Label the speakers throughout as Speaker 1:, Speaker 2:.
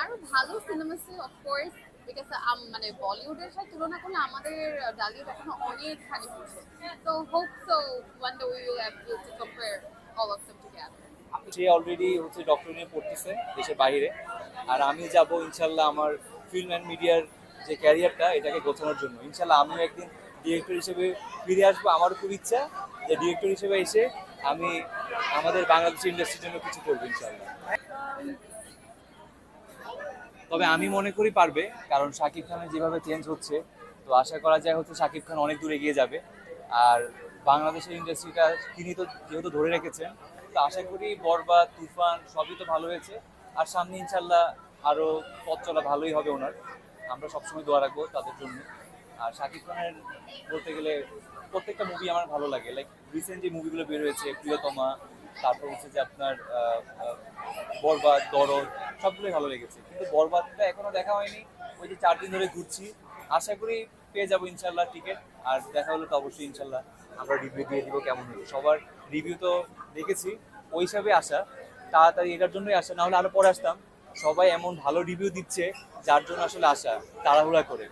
Speaker 1: আরও ভালো সিনেমা আছে অফকোর্স বিকজ মানে বলিউডের সাথে তুলনা করলে আমাদের ডালিউড এখনও অনেকখানি পিছিয়ে তো hope so one day we will have to compare all of them together
Speaker 2: say already হচ্ছে ডক্টর নিয়ে পড়তেছে দেশের বাইরে আর আমি যাব ইনশাল্লাহ আমার ফিল্ম অ্যান্ড মিডিয়ার যে ক্যারিয়ারটা এটাকে গোছানোর জন্য। ইনশাল্লাহ আমিও একদিন ডিরেক্টর হিসেবে ফিরে আসব। আমারও খুব ইচ্ছা যে ডিরেক্টর হিসেবে এসে আমি আমাদের বাংলাদেশ ইন্ডাস্ট্রির জন্য কিছু করব ইনশাল্লাহ। তবে আমি মনে করি পারবে, কারণ শাকিব খানের যেভাবে চেঞ্জ হচ্ছে, তো আশা করা যায় হচ্ছে শাকিব খান অনেক দূর এগিয়ে যাবে। আর বাংলাদেশের ইন্ডাস্ট্রিটা তিনি তো যেহেতু ধরে রেখেছেন, তো আশা করি বরবাদ তুফান সবই তো ভালো হয়েছে। আর সামনে ইনশাল্লাহ আরও পথ চলা ভালোই হবে ওনার। আমরা সবসময় দোয়া রাখব তাদের জন্য। আর শাকিব খানের বলতে গেলে প্রত্যেকটা মুভি আমার ভালো লাগে। লাইক রিসেন্ট যে মুভিগুলো বের হয়েছে, প্রিয়তমা তারপর হচ্ছে যে আপনার বরবাদ, দরদ, সবগুলোই ভালো লেগেছে। কিন্তু বরবাদটা এখনও দেখা হয়নি। ওই যে চার দিন ধরে ঘুরছি। আশা করি পেয়ে যাব ইনশাল্লাহ টিকিট আর দেখা হলে তো অবশ্যই ইনশাল্লাহ আমরা রিভিউ দিয়ে দিব কেমন হলো সবার রিভিউ তো দেখেছি। ওই হিসাবে আসা তাড়াতাড়ি এটার জন্যই আসা না হলে আরও পরে আসতাম। সবাই এমন ভালো রিভিউ দিচ্ছে, যার জন্য আসলে আসা তাড়াহুড়া করে।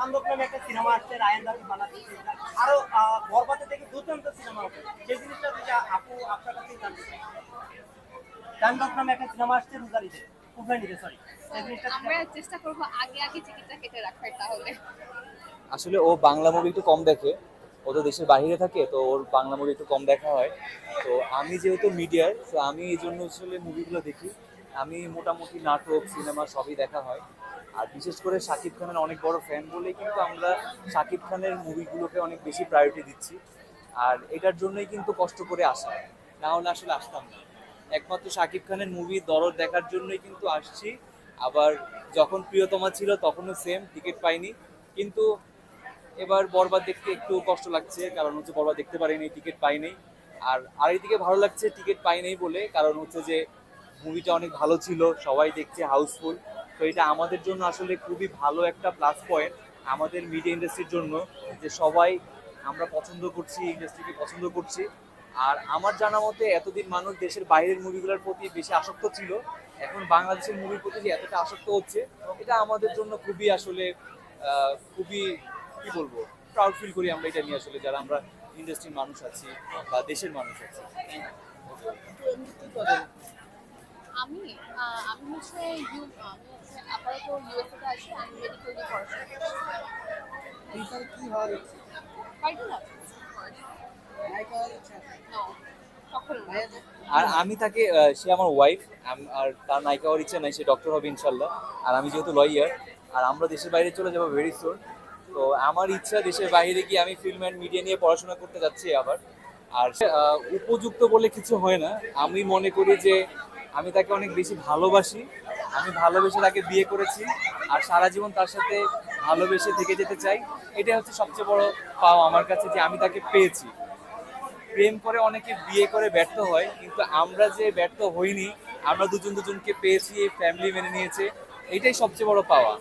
Speaker 3: তাণ্ডব নামে একটা সিনেমা আসছে রায়ন দাবি বানাচ্ছে আরও বরবাদে থেকে দুর্দান্ত সিনেমা হবে সেই জিনিসটা থেকে আপু আপনার কাছে জানতে চাই। নামে একটা সিনেমা আসছে রোজারিতে সরি
Speaker 1: আমরা চেষ্টা করব আগে আগে টিকিটটা কেটে রাখার তাহলে।
Speaker 2: আসলে ও বাংলা মুভি একটু কম দেখে। ও তো দেশের বাইরে থাকে তো ওর বাংলা মুভি একটু কম দেখা হয়। তো আমি যেহেতু মিডিয়ার তো আমি এই জন্য আসলে মুভিগুলো দেখি। আমি মোটামুটি নাটক সিনেমা সবই দেখা হয়। আর বিশেষ করে শাকিব খানের অনেক বড় ফ্যান বলেই কিন্তু আমরা শাকিব খানের মুভিগুলোকে অনেক বেশি প্রায়োরিটি দিচ্ছি। আর এটার জন্যই কিন্তু কষ্ট করে আসা না হলে আসলে আসতাম না। একমাত্র শাকিব খানের মুভি দরদ দেখার জন্যই কিন্তু আসছি। আবার যখন প্রিয়তমা ছিল তখনও সেম টিকিট পাইনি। কিন্তু এবার বরবাদ দেখতে একটু কষ্ট লাগছে, কারণ হচ্ছে বরবাদ দেখতে পারিনি টিকিট পাইনি। আর আর আরেকদিকে ভালো লাগছে টিকিট পাইনি বলে, কারণ হচ্ছে যে মুভিটা অনেক ভালো ছিল, সবাই দেখছে হাউসফুল তো এটা আমাদের জন্য আসলে খুবই ভালো একটা প্লাস পয়েন্ট আমাদের মিডিয়া ইন্ডাস্ট্রির জন্য যে সবাই আমরা পছন্দ করছি ইন্ডাস্ট্রিকে পছন্দ করছি। আর আমার জানা মতে এতদিন মানুষ দেশের বাইরের মুভিগুলোর প্রতি বেশি আসক্ত ছিল। এখন বাংলাদেশের মুভির প্রতি যে এতটা আসক্ত হচ্ছে, এটা আমাদের জন্য খুবই আসলে খুবই, কি বলব প্রাউড ফিল করি আমরা এটা নিয়ে আসলে যারা আমরা ইন্ডাস্ট্রির মানুষ আছি বা দেশের মানুষ আছি।
Speaker 1: আমি আমি হচ্ছে ইউ আপাতত ইউএসএতে আছি আমি মেডিকেল নিয়ে পড়াশোনা করছি।
Speaker 3: কি হয়?
Speaker 1: পাইতো না? না।
Speaker 2: আর আমি তাকে সে আমার ওয়াইফ আর তার নায়িকা হওয়ার ইচ্ছা নাই সে ডক্টর হবে ইনশাল্লাহ। আর আমি যেহেতু লয়ার আর আমরা দেশের বাইরে চলে যাব ভেরি সুন তো আমার ইচ্ছা দেশের বাইরে গিয়ে আমি ফিল্ম অ্যান্ড মিডিয়া নিয়ে পড়াশোনা করতে যাচ্ছি আবার। আর উপযুক্ত বলে কিছু হয় না। আমি মনে করি যে আমি তাকে অনেক বেশি ভালোবাসি। আমি ভালোবেসে তাকে বিয়ে করেছি আর সারা জীবন তার সাথে ভালোবেসে থেকে যেতে চাই। এটাই হচ্ছে সবচেয়ে বড় পাওয়া আমার কাছে যে আমি তাকে পেয়েছি। প্রেম করে অনেকে বিয়ে করে ব্যর্থ হয়, কিন্তু আমরা যে ব্যর্থ হইনি, আমরা দুজন দুজনকে পেয়েছি ফ্যামিলি মেনে নিয়েছে, এটাই সবচেয়ে বড় পাওয়া।